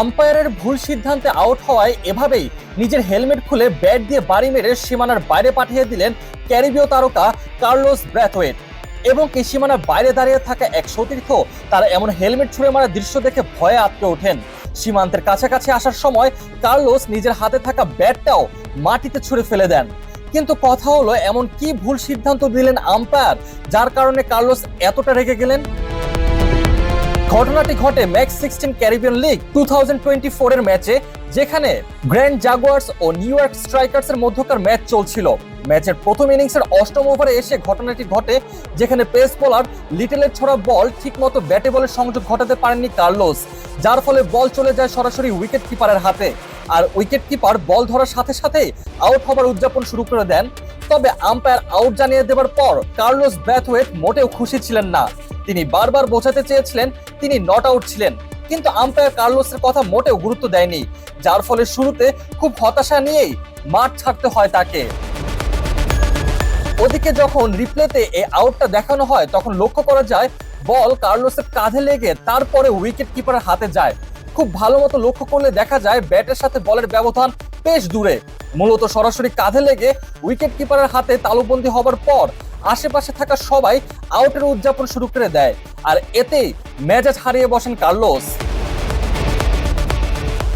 আম্পায়ারের ভুল সিদ্ধান্তে আউট হওয়ায় এভাবেই নিজের হেলমেট খুলে ব্যাট দিয়ে বাড়ি মেরে সীমানার বাইরে পাঠিয়ে দিলেন ক্যারিবীয় তারকা কার্লোস ব্র্যাথওয়েট। এবং কি সীমানার বাইরে দাঁড়িয়ে থাকা এক সতীর্থ তারা এমন হেলমেট ছুঁড়ে মারা দৃশ্য দেখে ভয়ে আটকে ওঠেন। সীমান্তের কাছাকাছি আসার সময় কার্লোস নিজের হাতে থাকা ব্যাটটাও মাটিতে ছুঁড়ে ফেলে দেন। কিন্তু কথা হলো, এমন কি ভুল সিদ্ধান্ত দিলেন আম্পায়ার, যার কারণে কার্লোস এতটা রেগে গেলেন? ঘটনাটি ঘটে Max sixteen Caribbean league two thousand twenty four এর ম্যাচে, যেখানে গ্র্যান্ড জাগুয়ার্স ও নিউ ইয়র্ক স্ট্রাইকার্স এর মধ্যকার ম্যাচ চলছিল। ম্যাচের প্রথম ইনিংসের অষ্টম ওভারে এসে ঘটনাটি ঘটে, যেখানে পেস বোলার লিটেলের ছড়া বল ঠিকমতো ব্যাটে বলে সংযোগ ঘটাতে পারেননি কার্লোস, যার ফলে বল চলে যায় সরাসরি উইকেট কিপারের হাতে। আর উইকেট কিপার বল ধরার সাথে সাথে আউট হবার উদযাপন শুরু করে দেন। তবে আম্পায়ার আউট জানিয়ে দেওয়ার পর কার্লোস ব্যাথওয়েট মোটেও খুশি ছিলেন না। তিনি বারবার বোঝাতে চেয়েছিলেন তিনি নট আউট ছিলেন। কিন্তু আম্পায়ার কার্লোসের কথা মোটেও গুরুত্ব দেয়নি, যার ফলে শুরুতে খুব হতাশা নিয়েই মাঠ ছাড়তে হয় তাকে। ওদিকে যখন রিপ্লেতে এই আউটটা দেখানো হয়, তখন লক্ষ্য করা যায় বল কার্লোসের কাঁধে লেগে তারপরে উইকেট কিপারের হাতে যায়। খুব ভালো মতো লক্ষ্য করলে দেখা যায়, ব্যাটের সাথে বলের ব্যবধান বেশ দূরে। মূলত সরাসরি কাঁধে লেগে উইকেট কিপারের হাতে তালুবন্দি হবার পর আশেপাশে থাকা সবাই আউটের উদযাপন শুরু করে দেয়। আর এতেই মেজাজ হারিয়ে বসেন কার্লোস।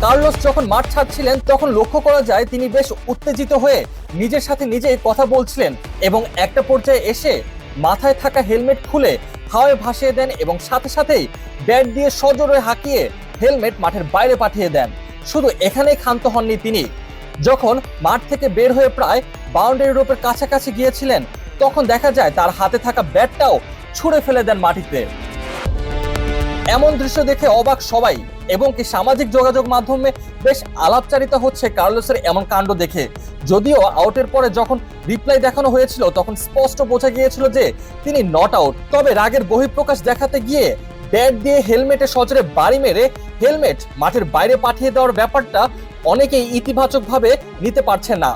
কার্লোস যখন মাঠ ছাড়ছিলেন, তখন লক্ষ্য করা যায় তিনি বেশ উত্তেজিত হয়ে নিজের সাথে নিজেই কথা বলছিলেন এবং একটা পর্যায়ে এসে মাথায় থাকা হেলমেট খুলে হাওয়ায় ভাসিয়ে দেন এবং সাথে সাথেই ব্যাট দিয়ে সজোরে হাঁকিয়ে হেলমেট মাঠের বাইরে পাঠিয়ে দেন। শুধু এখানেই ক্ষান্ত হননি তিনি। যখন মাঠ থেকে বের হয়ে প্রায় বাউন্ডারি রোপের কাছাকাছি গিয়েছিলেন তখন দেখা যায় তার হাতে থাকা ব্যাটটাও ছুঁড়ে ফেলে দেন মাটিতে। এমন দৃশ্য দেখে অবাক সবাই এবং কি সামাজিক যোগাযোগ মাধ্যমে বেশ আলাপচারিতা হচ্ছে কার্লোসের এমন কাণ্ড দেখে। যদিও আউটের পরে যখন রিপ্লাই দেখানো হয়েছিল, তখন স্পষ্ট বোঝা গিয়েছিল যে তিনি নট আউট। তবে রাগের বহিঃপ্রকাশ দেখাতে গিয়ে ব্যাট দিয়ে হেলমেটে সজরে বাড়ি মেরে হেলমেট মাঠের বাইরে পাঠিয়ে দেওয়ার ব্যাপারটা অনেকেই ইতিবাচকভাবে নিতে পারছে না।